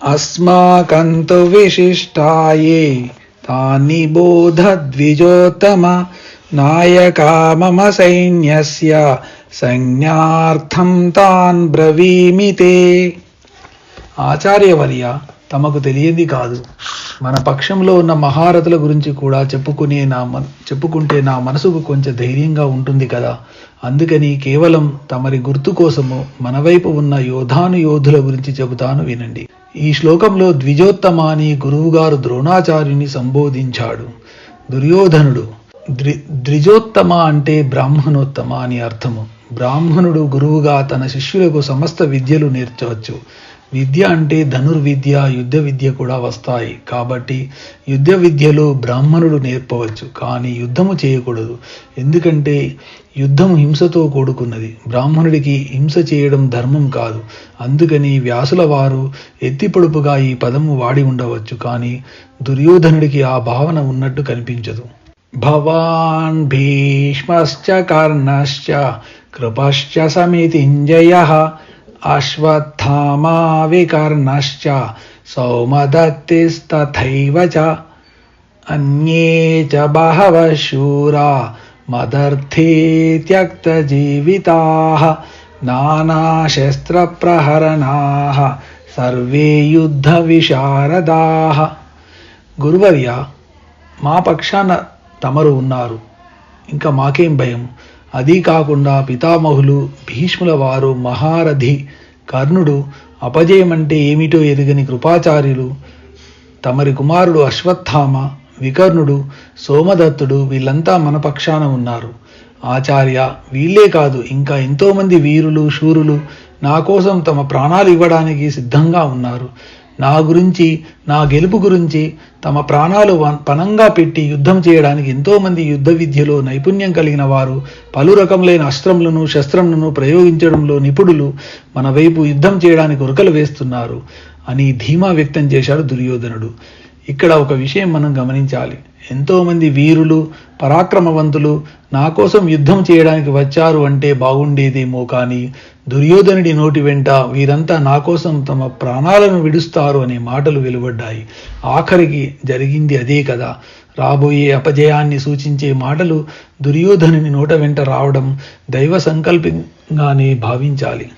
అస్మాకంతు విశిష్టాయే తాని బోధ ద్విజోత్తమ నాయకా మమ సైన్యస్య సంజ్ఞార్థం తాన్ బ్రవీమితే ఆచార్యవర్య తమకు తెలియంది కాదు మన పక్షంలో ఉన్న మహారథుల గురించి కూడా చెప్పుకునే నా మన చెప్పుకుంటే నా మనసుకు కొంచెం ధైర్యంగా ఉంటుంది కదా అందుకని కేవలం తమరి గుర్తు కోసము మన వైపు ఉన్న యోధాను యోధుల గురించి చెబుతాను వినండి ఈ శ్లోకంలో ద్విజోత్తమ అని గురువుగారు ద్రోణాచార్యుని సంబోధించాడు. దుర్యోధనుడు ద్రి ద్విజోత్తమ అంటే బ్రాహ్మణోత్తమ అని అర్థము. బ్రాహ్మణుడు గురువుగా తన శిష్యులకు సమస్త విద్యలు నేర్చవచ్చు. విద్య అంటే ధనుర్విద్య యుద్ధ విద్య కూడా వస్తాయి. కాబట్టి యుద్ధ విద్యలో బ్రాహ్మణుడు నేర్పవచ్చు. కానీ యుద్ధము చేయకూడదు. ఎందుకంటే యుద్ధం హింసతో కూడుకున్నది. బ్రాహ్మణుడికి హింస చేయడం ధర్మం కాదు. అందుకని వ్యాసుల వారు ఎత్తిపొడుపుగా ఈ పదము వాడి ఉండవచ్చు. కానీ దుర్యోధనుడికి ఆ భావన ఉన్నట్టు కనిపించదు. भवान् भीष्मश्च कर्णश्च कृपश्च समितिञ्जयः अश्वत्थामाविकर्णश्च, सौमदत्तिस्तथैव च। अन्ये च बहवः शूरा मदर्थी त्यक्तजीविताः नानाशस्त्रप्रहरणाः, सर्वे युद्धविशारदाः। गुरुवर्या, मा पक्षा न తమరు ఉన్నారు. ఇంకా మాకేం భయం? అదీ కాకుండా పితామహులు భీష్ముల వారు మహారథి కర్ణుడు అపజయం అంటే ఏమిటో ఎరుగని కృపాచార్యులు తమరి కుమారుడు అశ్వత్థామ వికర్ణుడు సోమదత్తుడు వీళ్ళంతా మన పక్షాన ఉన్నారు. ఆచార్య వీళ్ళే కాదు ఇంకా ఎంతోమంది వీరులు శూరులు నా కోసం తమ ప్రాణాలు ఇవ్వడానికి సిద్ధంగా ఉన్నారు. నా గురించి నా గెలుపు గురించి తమ ప్రాణాలు వ- పనంగా పెట్టి యుద్ధం చేయడానికి ఎంతోమంది యుద్ధ విద్యలో నైపుణ్యం కలిగిన వారు పలు రకములైన అస్త్రములను శస్త్రములను ప్రయోగించడంలో నిపుణులు మన వైపు యుద్ధం చేయడానికి ఉరకలు వేస్తున్నారు అని ధీమా వ్యక్తం చేశాడు దుర్యోధనుడు. ఇక్కడ ఒక విషయం మనం గమనించాలి. ఎంతోమంది వీరులు పరాక్రమవంతులు నా కోసం యుద్ధం చేయడానికి వచ్చారు అంటే బాగుండేదేమో కానీ దుర్యోధనుడి నోటి వెంట వీరంతా నా కోసం తమ ప్రాణాలను విడుస్తారు అనే మాటలు వెలువడ్డాయి. ఆఖరికి జరిగింది అదే కదా రాబోయే అపజయాన్ని సూచించే మాటలు దుర్యోధనుని నోట వెంట రావడం దైవ సంకల్పంగానే భావించాలి.